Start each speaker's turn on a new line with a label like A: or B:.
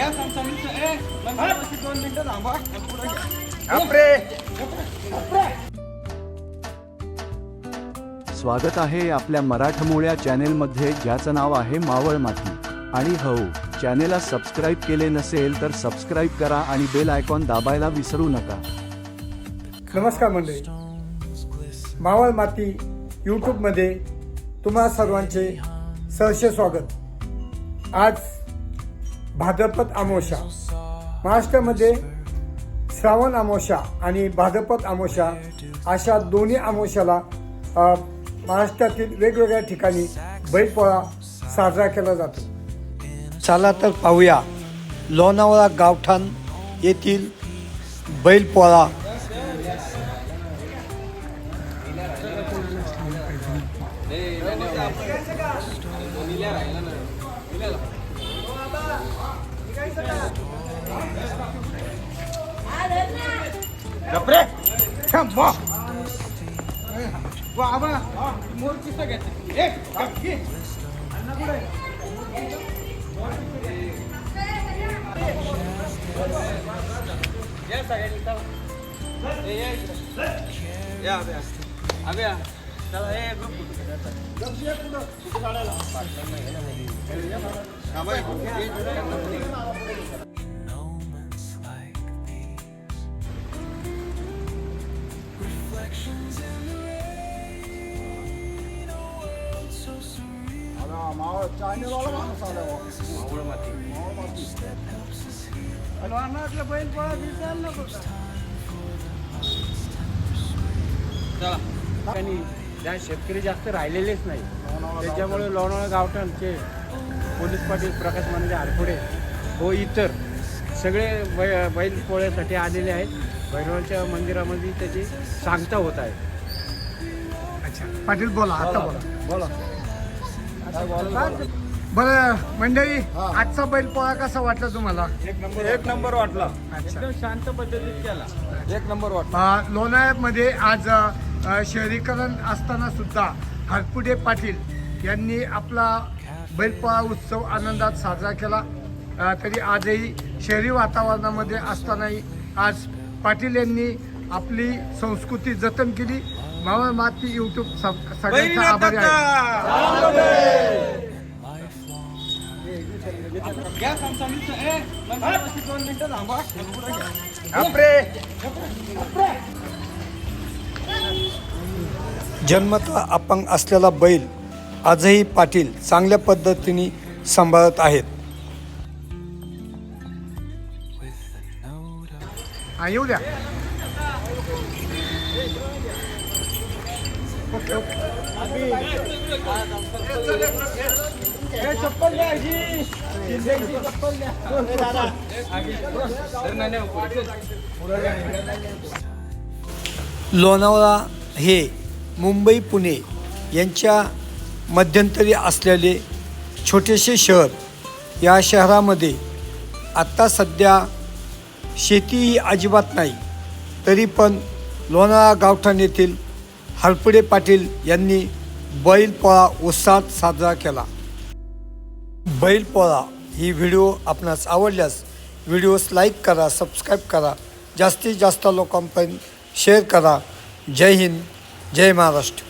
A: घ्या समसमीचं. ए, मंदिरापाशी दोन मिनिटं थांबा. पुढं घ्या.
B: स्वागत आहे आपल्या मराठमोळ्या चॅनेलमध्ये ज्याचं नाव आहे मावळ माती आणि हो चॅनेलला सबस्क्राईब केले नसेल तर सबस्क्राईब करा आणि बेल आयकॉन दाबायला विसरू नका
C: नमस्कार मंडळी मावळ माती यूट्यूबमध्ये तुम्हा सर्वांचे सहर्ष स्वागत आज भाद्रपद अमावस्या महाराष्ट्रामध्ये श्रावण अमावस्या आणि भाद्रपद अमावस्या अशा दोन्ही अमावस्याला महाराष्ट्रातील वेगवेगळ्या ठिकाणी बैलपोळा साजरा केला जातो. चला तर पाहूया. लोणावळा गावठाण येथील बैलपोळा.
A: गपरे. थांब, वा. वा, आबा. मोरची सगळ्यात. ए, गप, घे. या सगळ्यांनी, चला. ए, या इकडं. या, अभ्या. अभ्या. चला, ए, ग्रुप कुठं? थांबा, चला.
D: आणि त्या शेतकरी जास्त राहिलेलेच नाही त्याच्यामुळे लोणावळा गावठाणचे पोलीस पाटील प्रकाश मानले आरपुडे व इतर सगळे बै बैल पोळ्यासाठी आलेले आहेत भैरवाच्या मंदिरामध्ये त्याची सांगता होत आहे.
C: अच्छा पाटील बोला आता बोला.
D: बोला.
C: बरं मंडळी आजचा बैलपोळा कसा वाटला तुम्हाला?
A: एक नंबर वाटला.
C: अच्छा.
D: एकदम शांत पद्धतीत केला.
A: एक नंबर वाटला.
C: अ, लोणावळ्यामध्ये आज अ, शहरीकरण असताना सुद्धा हरपुडे पाटील यांनी आपला बैलपोळा उत्सव आनंदात साजरा केला. अ, तरी आजही शहरी वातावरणामध्ये असतानाही आज पाटील यांनी आपली संस्कृती जतन केली. मावळ माती यूट्यूब सगळ्यांचा आभारी आहे. जन्मतः अपंग असलेला बैल आजही पाटील चांगल्या पद्धतीने सांभाळत आहेत. हा येऊ द्या ओके
A: चप्पल द्या चप्पल द्या.
C: लोणावळा हे मुंबई पुणे यांच्या मध्यंतरी असलेले छोटेसे शहर या शहरामध्ये आत्ता सध्या शेती ही अजिबात नाही. तरी पण लोणावळा गावठाण येथील हरपुडे पाटील यांनी बैलपोळा उत्साहात साजरा केला. बैलपोळा ही व्हिडिओ आपणास आवडल्यास व्हिडिओस लाईक करा सबस्क्राईब करा जास्तीत जास्त लोकांपर्यंत शेअर करा. जय हिंद जय महाराष्ट्र.